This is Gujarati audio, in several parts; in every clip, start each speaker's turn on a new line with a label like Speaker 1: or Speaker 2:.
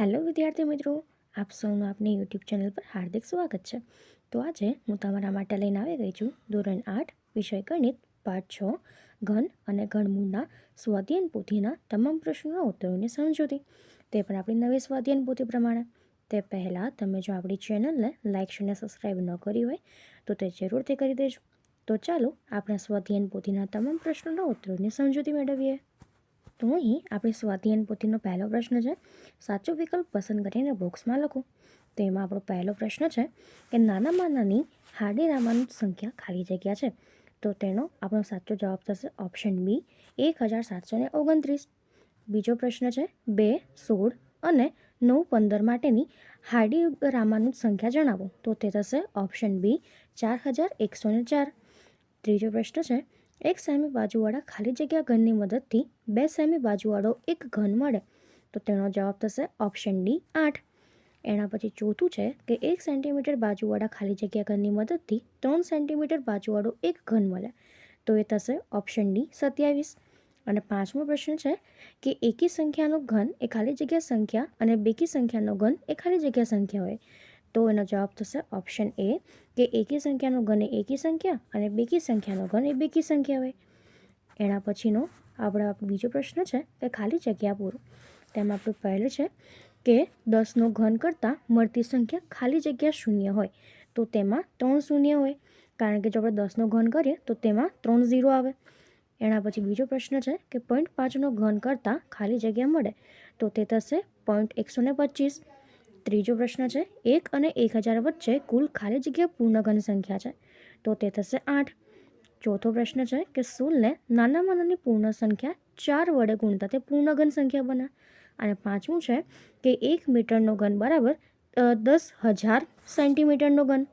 Speaker 1: હેલો વિદ્યાર્થી મિત્રો, આપ સૌનું આપની યુટ્યુબ ચેનલ પર હાર્દિક સ્વાગત છે. તો આજે હું તમારા માટે લઈને આવી ગઈ છું ધોરણ આઠ, વિષય ગણિત, પાઠ છ, ઘન અને ઘનમૂળના સ્વાધ્યાયન પોથીના તમામ પ્રશ્નોના ઉત્તરોની સમજૂતી. તે પણ આપણી નવી સ્વાધ્યાયન પોથી પ્રમાણે. તે પહેલાં તમે જો આપણી ચેનલને લાઇક અને સબસ્ક્રાઈબ ન કરી હોય, તો તે જરૂરથી કરી દેજો. તો ચાલો આપણે સ્વાધ્યાયન પોથીના તમામ પ્રશ્નોના ઉત્તરોની સમજૂતી મેળવીએ. તો અહીં આપણી સ્વાધ્યાયન પોથીનો પહેલો પ્રશ્ન છે. સાચો વિકલ્પ પસંદ કરીને બોક્સમાં લખો. તો એમાં આપણો પહેલો પ્રશ્ન છે કે નાનામાં નાની હાર્ડી રામાનુજ સંખ્યા ખાલી જગ્યા છે. તો તેનો આપણો સાચો જવાબ થશે ઓપ્શન બી એક હજાર સાતસો ઓગણત્રીસ. બીજો પ્રશ્ન છે બે, સોળ અને નવ પંદર માટેની હાર્ડી રામાનું સંખ્યા જણાવો. તો તે થશે ઓપ્શન બી ચાર હજાર એકસો ચાર. ત્રીજો પ્રશ્ન છે એક સેમી બાજુવાળા ખાલી જગ્યા ઘનની મદદથી બે સેમી બાજુવાળો એક ઘન મળે, તો તેનો જવાબ થશે ઓપ્શન ડી આઠ. એના પછી ચોથું છે કે એક સેન્ટીમીટર બાજુવાળા ખાલી જગ્યા ઘનની મદદથી ત્રણ સેન્ટીમીટર બાજુવાળો એક ઘન મળે, તો એ થશે ઓપ્શન ડી સત્યાવીસ. અને પાંચમો પ્રશ્ન છે કે એકી સંખ્યાનો ઘન એ ખાલી જગ્યા સંખ્યા અને બેકી સંખ્યાનો ઘન એ ખાલી જગ્યા સંખ્યા હોય તો એનો જવાબ થશે ઓપ્શન એ કે એકી સંખ્યાનો ઘન એ એકી સંખ્યા અને બેકી સંખ્યાનો ઘન એ બેકી સંખ્યા હોય. એના પછીનો આપણો બીજો પ્રશ્ન છે કે ખાલી જગ્યા પૂરું. તેમાં આપણું પહેલું છે કે દસનો ઘન કરતાં મળતી સંખ્યા ખાલી જગ્યા શૂન્ય હોય. તો તેમાં ત્રણ શૂન્ય હોય. કારણ કે જો આપણે દસનો ઘન કરીએ તો તેમાં ત્રણ ઝીરો આવે. એના પછી બીજો પ્રશ્ન છે કે પોઈન્ટ પાંચનો ઘન કરતાં ખાલી જગ્યા મળે તો તે થશે પોઈન્ટ એકસો ને પચીસ. ત્રીજો પ્રશ્ન છે, એક અને એક હજાર વચ્ચે કુલ ખાલી જગ્યા પૂર્ણઘન સંખ્યા છે, તો તે થશે આઠ. ચોથો પ્રશ્ન છે કે સોળને નાનામાં નાની પૂર્ણ સંખ્યા ચાર વડે ગુણતા તે પૂર્ણઘન સંખ્યા બને. અને પાંચમું છે કે એક મીટરનો ઘન બરાબર દસ હજાર સેન્ટીમીટરનો ઘન.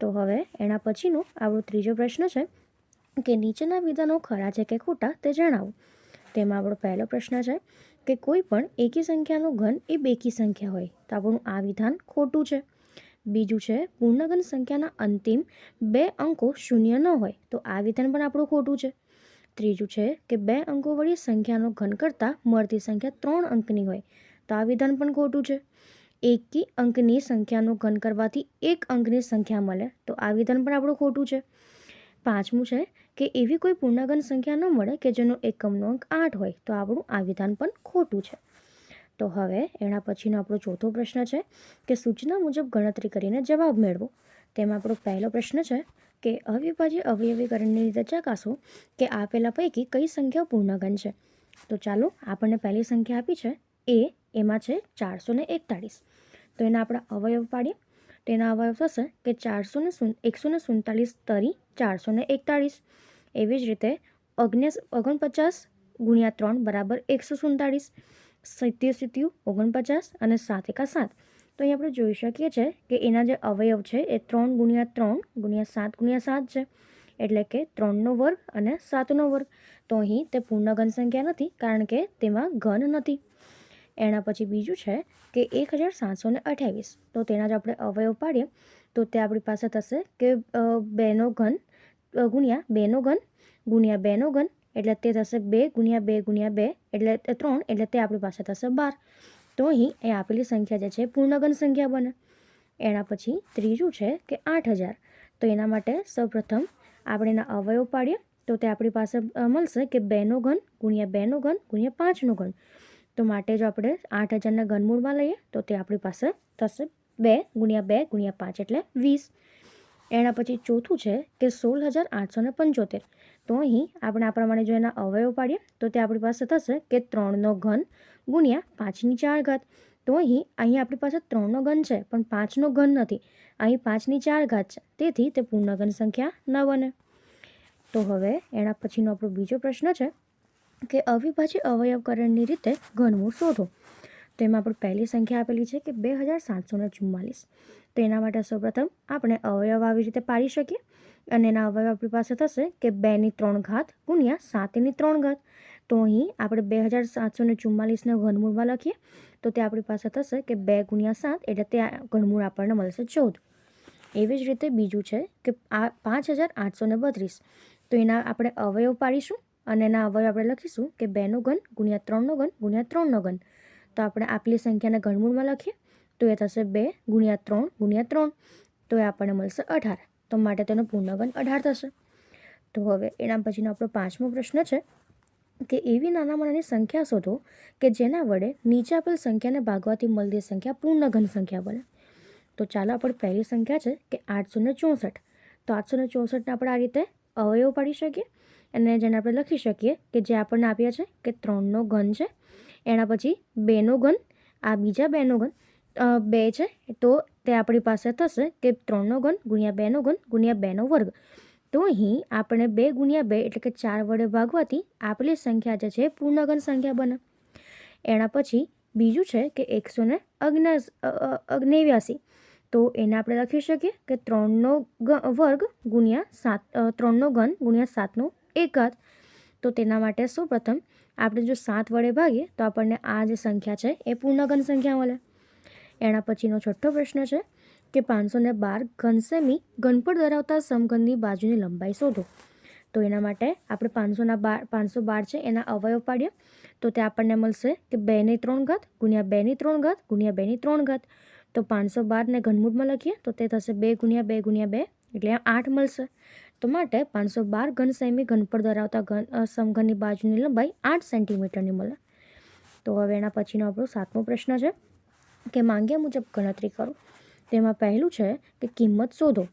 Speaker 1: તો હવે એના પછીનો આપણો ત્રીજો પ્રશ્ન છે કે નીચેના વિધાનો ખરા છે કે ખોટા તે જણાવો. તેમાં આપણો પહેલો પ્રશ્ન છે કે કોઈ પણ એકી સંખ્યાનો ઘન એ બેકી સંખ્યા હોય, તો આપણું આ વિધાન ખોટું છે. બીજું છે, પૂર્ણઘન સંખ્યાના અંતિમ બે અંકો શૂન્ય ન હોય, તો આ વિધાન પણ આપણું ખોટું છે. ત્રીજું છે કે બે અંકો વળી સંખ્યાનો ઘન કરતાં મળતી સંખ્યા ત્રણ અંકની હોય, તો આ વિધાન પણ ખોટું છે. એકી અંકની સંખ્યાનો ઘન કરવાથી એક અંકની સંખ્યા મળે, તો આ વિધાન પણ આપણું ખોટું છે. પાંચમું છે કે એવી કોઈ પૂર્ણાંગન સંખ્યા ન મળે કે જેનો એકમનો અંક આઠ હોય, તો આપણું આ વિધાન પણ ખોટું છે. તો હવે એના પછીનો આપણો ચોથો પ્રશ્ન છે કે સૂચના મુજબ ગણતરી કરીને જવાબ મેળવો. તેમાં આપણો પહેલો પ્રશ્ન છે કે અવિભાજ્ય અવયવીકરણની રીતે ચકાસો કે આપેલા પૈકી કઈ સંખ્યા પૂર્ણગન છે. તો ચાલો આપણને પહેલી સંખ્યા આપી છે. એ એમાં છે ચારસો એકતાળીસ. તો એના આપણા અવયવ પાડીએ. તેના અવયવ થશે કે ચારસો ને એકસો ને સુડતાલીસ તરી ચારસો ને એકતાળીસ. એવી જ રીતે ઓગણીસ ઓગણપચાસ ગુણ્યા ત્રણ બરાબર એકસો સુડતાળીસ. સિત્તેર સિત્યુ ઓગણપચાસ અને સાત એકા સાત. તો અહીં આપણે જોઈ શકીએ છીએ કે એના જે અવયવ છે એ ત્રણ ગુણ્યા ત્રણ ગુણ્યા સાત ગુણ્યા સાત છે. એટલે કે ત્રણનો વર્ગ અને સાતનો વર્ગ. તો અહીં તે પૂર્ણ ઘન સંખ્યા નથી કારણ કે તેમાં ઘન નથી. એના પછી બીજું છે કે એક હજાર સાતસો ને અઠ્યાવીસ. તો તેના જ આપણે અવયવ પાડીએ, તો તે આપણી પાસે થશે કે બેનો ઘન ગુણ્યા બેનો ઘન, ગુણ્યા બેનો ઘન, એટલે તે થશે બે ગુણ્યા બે ગુણ્યા બે, એટલે ત્રણ, એટલે તે આપણી પાસે થશે બાર. તો અહીં એ આપેલી સંખ્યા જે છે પૂર્ણગન સંખ્યા બને. એના પછી ત્રીજું છે કે આઠ હજાર. તો એના માટે સૌપ્રથમ આપણે એના અવયવ પાડીએ, તો તે આપણી પાસે મળશે કે બેનો ઘન ગુણ્યા બેનો ઘન ગુણ્યા પાંચનો ઘન. તો માટે જો આપણે આઠ હજારના ઘનમૂળમાં લઈએ, તો તે આપણી પાસે થશે બે ગુણ્યા બે ગુણ્યા પાંચ એટલે વીસ. એના પછી ચોથું છે કે સોળ હજાર આઠસો ને પંચોતેર. તો અહીં આપણે આ પ્રમાણે જો એના અવયવ પાડીએ, તો તે આપણી પાસે થશે કે ત્રણનો ઘન ગુણ્યા પાંચની ચાર ઘાત તો અહીં અહીં આપણી પાસે ત્રણનો ઘન છે, પણ પાંચનો ઘન નથી. અહીં પાંચની ચાર ઘાત છે, તેથી તે પૂર્ણઘન સંખ્યા ન બને તો હવે એના પછીનો આપણો બીજો પ્રશ્ન છે કે અવિભાજ્ય અવયવકરણની રીતે ઘનમૂળ શોધો. તો એમાં આપણે પહેલી સંખ્યા આપેલી છે કે બે હજાર સાતસો ને ચુમ્માલીસ તો એના માટે સૌપ્રથમ આપણે અવયવ આવી રીતે પાડી શકીએ અને એના અવયવ આપણી પાસે થશે કે બેની ત્રણ ઘાત ગુણ્યા સાતની ત્રણ ઘાત. તો અહીં આપણે બે હજાર સાતસો ને ચુમ્માલીસને ઘનમૂળમાં લખીએ તો તે આપણી પાસે થશે કે બે ગુણ્યા સાત એટલે તે ઘનમૂળ આપણને મળશે ચૌદ. એવી જ રીતે બીજું છે કે આ પાંચ હજાર આઠસો બત્રીસ. તો એના આપણે અવયવ પાડીશું. અને એના અવયવ આપણે લખીશું કે બેનો ઘન ગુણ્યા ત્રણનો ઘન ગુણ્યા ત્રણનો ઘન. તો આપણે આપેલી સંખ્યાને ઘનમૂળમાં લખીએ. તો એ થશે બે ગુણ્યા ત્રણ ગુણ્યા ત્રણ. તો એ આપણને મળશે અઢાર. તો માટે તેનો પૂર્ણગન અઢાર થશે. તો હવે એના પછીનો આપણો પાંચમો પ્રશ્ન છે કે એવી નાના નાની સંખ્યા શોધો કે જેના વડે નીચે આપેલ સંખ્યાને ભાગવાથી મળતી સંખ્યા પૂર્ણ ઘન સંખ્યા બને. તો ચાલો આપણે પહેલી સંખ્યા છે કે આઠસો ચોસઠ. તો આઠસો ને ચોસઠને આપણે આ રીતે અવયવ પાડી શકીએ. અને જેને આપણે લખી શકીએ કે જે આપણને આપ્યા છે કે ત્રણનો ઘન છે. એના પછી બેનો ઘન, આ બીજા બેનો ઘન બે છે, તો તે આપણી પાસે થશે કે ત્રણનો ઘન ગુણ્યા બેનો ઘન ગુણ્યા બેનો વર્ગ. તો અહીં આપણે બે ગુણ્યા બે એટલે કે ચાર વડે ભાગવાથી આપેલી સંખ્યા જે છે પૂર્ણઘન સંખ્યા બને. એના પછી બીજું છે કે એકસો ને અગ્નેવ્યાસી. તો એને આપણે લખી શકીએ કે ત્રણનો વર્ગ ગુણ્યા સાત ત્રણનો ઘન ગુણ્યા સાતનો એક ઘાત તો તેના માટે સૌપ્રથમ આપણે જો સાત વડે ભાગીએ, તો આપણને આ જે સંખ્યા છે, એ પૂર્ણઘન સંખ્યા મળે. એના પછીનો છઠ્ઠો પ્રશ્ન છે કે પાંચસો ને બાર ઘન સેમી ઘનપળ ધરાવતા સમઘનની બાજુની લંબાઈ શોધો. તો એના માટે આપણે પાંચસોના બાર, પાંચસો બાર છે, એના અવયવ પાડીએ. તો તે આપણને મળશે કે બેની ત્રણ ઘાત ગુણ્યા બેની ત્રણ ઘાત ગુણ્યા બેની ત્રણ ઘાત. તો પાંચસો બારને ઘનમૂળમાં લખીએ, તો તે થશે બે ગુણ્યા બે ગુણ્યા બે, એટલે આઠ મળશે. તો માટે પાંચસો બાર ઘન સેમી ઘનફળ ધરાવતા ઘન સમઘનની બાજુની લંબાઈ આઠ સેન્ટીમીટરની મળે. તો હવે એના પછીનો આપણો સાતમો પ્રશ્ન છે કે માંગ્યા મુજબ ગણતરી કરો. તેમાં પહેલું છે કે કિંમત શોધો.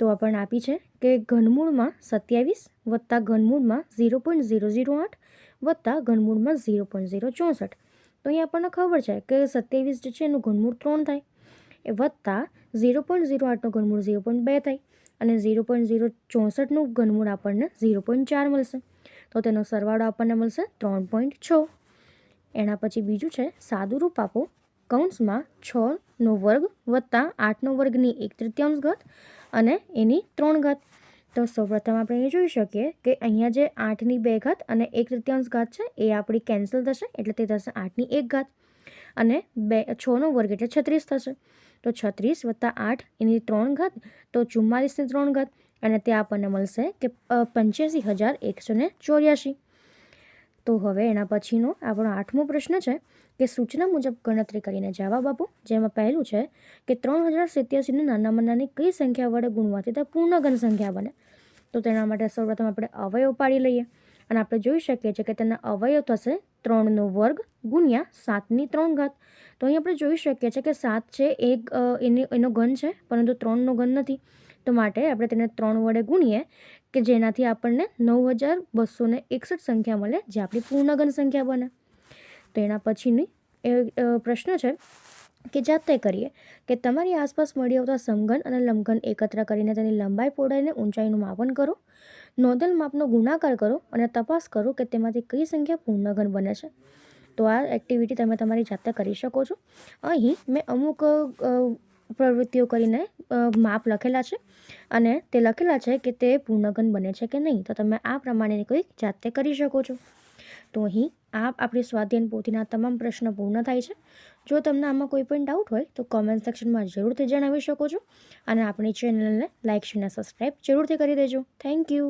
Speaker 1: તો આપણને આપી છે કે ઘનમૂળમાં સત્યાવીસ વત્તા ઘનમૂળમાં ઝીરો પોઈન્ટ ઝીરો ઝીરો આઠ વત્તા ઘનમૂળમાં ઝીરો પોઈન્ટ ઝીરો ચોસઠ. તો અહીંયા આપણને ખબર છે કે સત્યાવીસ જે છે એનું ઘનમૂળ ત્રણ થાય. એ વત્તા ઝીરો પોઈન્ટ ઝીરો આઠનું ઘનમૂળ ઝીરો પોઈન્ટ બે થાય. અને ઝીરો પોઈન્ટ ઝીરો ચોસઠનું ઘનમૂળ આપણને ઝીરો પોઈન્ટ ચાર મળશે. તો તેનો સરવાળો આપણને મળશે ત્રણ પોઈન્ટ છ. એના પછી બીજું છે, સાદુરૂપ આપો કૌંસમાં છનો વર્ગ વત્તા આઠનો વર્ગની એક તૃતીયાંશ ઘાત અને એની ત્રણ ઘાત. તો સૌપ્રથમ આપણે એ જોઈ શકીએ કે અહીંયા જે આઠની બે ઘાત અને એક તૃતીયાંશ ઘાત છે, એ આપણી કેન્સલ થશે, એટલે તે થશે આઠની એક ઘાત. અને બે, છનો વર્ગ એટલે છત્રીસ થશે. તો છત્રીસ વત્તા આઠ, એની ત્રણ ઘાત, તો ચુમ્માલીસની ત્રણ ઘાત, અને તે આપણને મળશે કે પંચ્યાસી હજાર એકસો ને ચોર્યાસી તો હવે એના પછીનો આપણો આઠમો પ્રશ્ન છે કે સૂચના મુજબ ગણતરી કરીને જવાબ આપો, જેમાં પહેલું છે કે ત્રણ હજાર સિત્યાસીને નાનામાં નાની કઈ સંખ્યા વડે ગુણવાથી તે પૂર્ણઘન સંખ્યા બને. તો તેના માટે સૌપ્રથમ આપણે અવયવ પાડી લઈએ, અને આપણે જોઈ શકીએ છીએ કે તેના અવયવ થશે ત્રણનો વર્ગ ગુણ્યા સાતની ત્રણ ઘાત. તો અહીં આપણે જોઈ શકીએ છીએ કે સાત છે એક એની, એનો ઘન છે, પરંતુ ત્રણનો ઘન નથી. તો માટે આપણે તેને ત્રણ વડે ગુણીએ કે જેનાથી આપણને નવ હજાર બસો એકસઠ સંખ્યા મળે, જે આપણી પૂર્ણઘન સંખ્યા બને. તો એના પછીની, એ પ્રશ્ન છે કે જાતે કરીએ કે તમારી આસપાસ મળી આવતા સમઘન અને લંબઘન એકત્ર કરીને તેની લંબાઈ પહોળાઈને ઊંચાઈનું માપન કરો, નોંધેલ માપનો ગુણાકાર કરો અને તપાસ કરો કે તેમાંથી કઈ સંખ્યા પૂર્ણઘન બને છે. તો આ એક્ટિવિટી તમે તમારી જાતે કરી શકો છો. અહીં મેં અમુક પ્રવૃત્તિઓ કરીને માપ લખેલા છે અને તે લખેલા છે કે તે પૂર્ણઘન બને છે કે નહીં. તો તમે આ પ્રમાણેની કોઈ જાતે કરી શકો છો. તો અહીં આ આપણી સ્વાધ્યાયન પોથીના તમામ પ્રશ્નો પૂર્ણ થાય છે. જો તમને આમાં કોઈ પણ ડાઉટ હોય, તો કોમેન્ટ સેક્શનમાં જરૂરથી જણાવી શકો છો અને આપણી ચેનલને લાઇક અને સબસ્ક્રાઈબ જરૂરથી કરી દેજો. Thank you